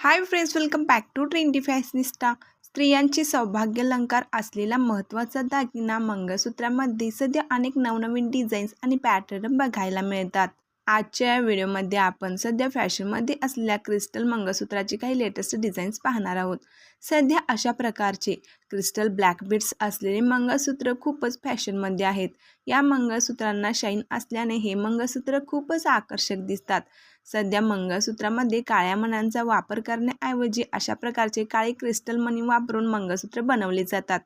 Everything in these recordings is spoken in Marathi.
Hi friends welcome back to trendy fashionista स्त्रियांची सौभाग्यलंकार असलेला महत्त्वाचा दागिना मंगळसूत्रामध्ये सध्या अनेक नवनवीन डिझाईन्स आणि पॅटर्न बघायला मिळतात. आजच्या या व्हिडिओमध्ये आपण सध्या फॅशनमध्ये असलेल्या क्रिस्टल मंगळसूत्राची काही लेटेस्ट डिझाईन्स पाहणार आहोत. सध्या अशा प्रकारचे क्रिस्टल ब्लॅक बीड्स असलेले मंगळसूत्र खूपच फॅशनमध्ये आहेत. या मंगळसूत्रांना शाईन असल्याने हे मंगळसूत्र खूपच आकर्षक दिसतात. सध्या मंगळसूत्रामध्ये काळ्या मण्यांचा वापर करण्याऐवजी अशा प्रकारचे काळे क्रिस्टल मणी वापरून मंगळसूत्र बनवले जातात.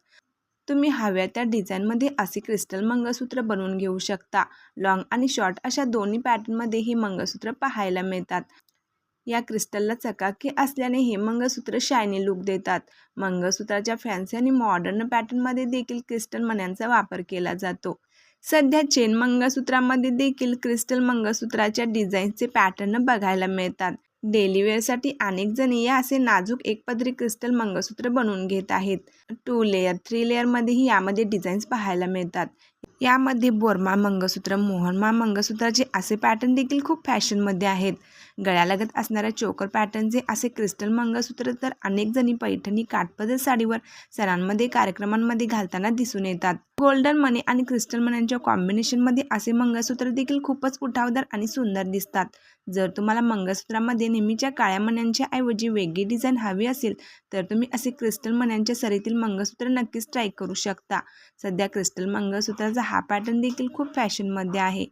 तुम्ही हव्या त्या डिझाईनमध्ये असे क्रिस्टल मंगळसूत्र बनवून घेऊ शकता. लॉंग आणि शॉर्ट अशा दोन्ही पॅटर्नमध्ये हे मंगळसूत्र पाहायला मिळतात. या क्रिस्टलला चकाकी असल्याने हे मंगळसूत्र शायनी लुक देतात. मंगळसूत्राच्या फॅन्सी आणि मॉडर्न पॅटर्नमध्ये देखील क्रिस्टल मण्यांचा वापर केला जातो. सध्या चेन मंगळसूत्रामध्ये देखील क्रिस्टल मंगळसूत्राच्या डिझाईनचे पॅटर्न बघायला मिळतात. डेली वेअरसाठी अनेक जणी या असे नाजूक एकपदरी क्रिस्टल मंगळसूत्र बनवून घेत आहेत. टू लेअर थ्री लेअरमध्येही यामध्ये डिझाईन्स पाहायला मिळतात. यामध्ये बोरमा मंगळसूत्र मोहनमा मंगळसूत्राचे असे पॅटर्न देखील खूप फॅशनमध्ये आहेत. गळ्यालगत असणाऱ्या चोकर पॅटर्नचे असे क्रिस्टल मंगळसूत्र तर अनेक जणी पैठणी काठपदर साडीवर सणांमध्ये कार्यक्रमांमध्ये घालताना दिसून येतात. गोल्डन मनी आणि क्रिस्टल मण्यांच्या कॉम्बिनेशनमध्ये असे मंगळसूत्र देखील खूपच उठावदार आणि सुंदर दिसतात. जर तुम्हाला मंगळसूत्रामध्ये नेहमीच्या काळ्या मण्यांच्या ऐवजी वेगळी डिझाईन हवी असेल तर तुम्ही असे क्रिस्टल मण्यांच्या सरीतील मंगळसूत्र नक्कीच ट्राय करू शकता. सध्या क्रिस्टल मंगळसूत्राचा हा पॅटर्न देखील खूप फॅशनमध्ये आहे.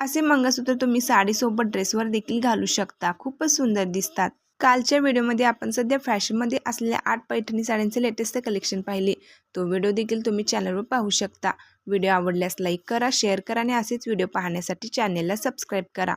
असे मंगळसूत्र तुम्ही साडीसोबत ड्रेसवर देखील घालू शकता. खूपच सुंदर दिसतात. कालच्या व्हिडिओमध्ये आपण सध्या फॅशनमध्ये असलेल्या आठ पैठणी साड्यांचे लेटेस्ट कलेक्शन पाहिले. तो व्हिडिओ देखील तुम्ही चॅनलवर पाहू शकता. व्हिडिओ आवडल्यास लाईक करा शेअर करा आणि असेच व्हिडिओ पाहण्यासाठी चॅनेलला सबस्क्राईब करा.